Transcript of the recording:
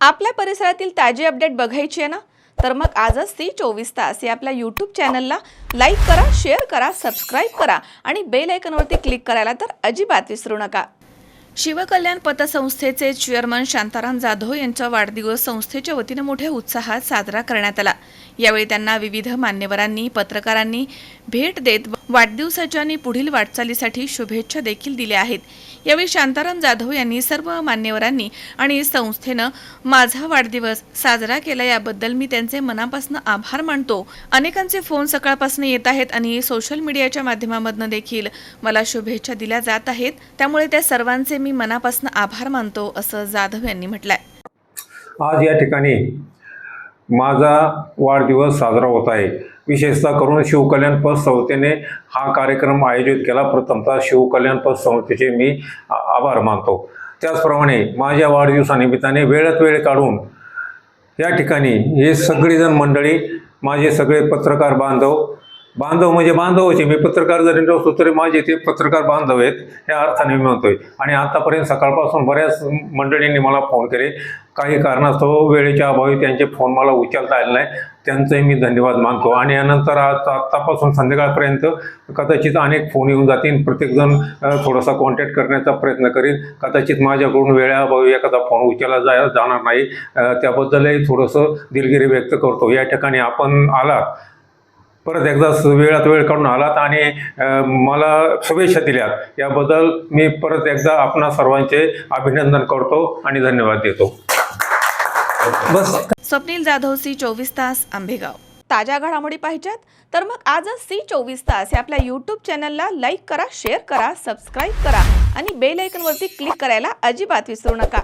आपल्या परिसरातील ताजी अपडेट बघायची आहे ना? तर मग आजच ती चोवीस तास या आपल्या यूट्यूब चॅनलला लाईक करा शेअर करा सबस्क्राईब करा आणि बेल आयकनवरती क्लिक करायला तर अजिबात विसरू नका. शिवकल्याण पतसंस्थेचे चेअरमन शांताराम जाधव यांचा वाढदिवस संस्थेच्या वतीनं मोठ्या उत्साहात साजरा करण्यात आला. यावेळी त्यांना विविध मान्यवरांनी पत्रकारांनी भेट देत वाढदिवसाच्या आणि पुढील वाटचालीसाठी शुभेच्छा देखील दिल्या आहेत. यावेळी शांताराम जाधव यांनी सर्व मान्यवरांनी आणि संस्थेनं माझा वाढदिवस साजरा केला याबद्दल मी त्यांचे मनापासून आभार मानतो. अनेकांचे फोन सकाळपासून येत आहेत आणि सोशल मीडियाच्या माध्यमामधनं देखील मला शुभेच्छा दिल्या जात आहेत. त्यामुळे त्या सर्वांचे मी मनापासून आभार मानतो असं जाधव यांनी म्हटलंय. आज या ठिकाणी माझा वाढदिवस साजरा होत आहे. विशेषतः करून शिवकल्याण पद संस्थेने हा कार्यक्रम आयोजित केला. प्रथमतः शिवकल्याण पद संस्थेचे मी आभार मानतो. त्याचप्रमाणे माझ्या वाढदिवसानिमित्ताने वेळात वेळ काढून या ठिकाणी हे सगळेजण मंडळी माझे सगळे पत्रकार बांधव बांधव म्हणजे बांधवचे मी पत्रकार जरी नसतो तरी माझे ते पत्रकार बांधव आहेत या अर्थाने मी म्हणतोय. आणि आतापर्यंत सकाळपासून बऱ्याच मंडळींनी मला फोन केले. काही कारणास्तव वेळेच्या अभावी त्यांचे फोन मला उचलता आले नाही. त्यांचंही मी धन्यवाद मानतो. आणि यानंतर आज आत्तापासून संध्याकाळपर्यंत कदाचित अनेक फोन येऊन जातील. प्रत्येकजण थोडासा कॉन्टॅक्ट करण्याचा प्रयत्न करील. कदाचित माझ्याकडून वेळेअभावी एखादा फोन उचलला जा जाणार नाही. त्याबद्दलही थोडंसं दिलगिरी व्यक्त करतो. या ठिकाणी आपण आलात. परत एकदा वेळात वेळ काढून आलात आणि मला शुभेच्छा दिल्यात याबद्दल मी परत एकदा आपणा सर्वांचे अभिनंदन करतो आणि धन्यवाद देतो. बस. स्वप्नील जाधव सी चोवीस तास आंबेगाव. ताज्या घडामोडी पाहिजेत? तर मग आजच सी चोवीस तास या आपल्या यूट्यूब चॅनलला लाईक करा शेअर करा सबस्क्राईब करा आणि बेल आयकॉनवरती क्लिक करायला अजिबात विसरू नका.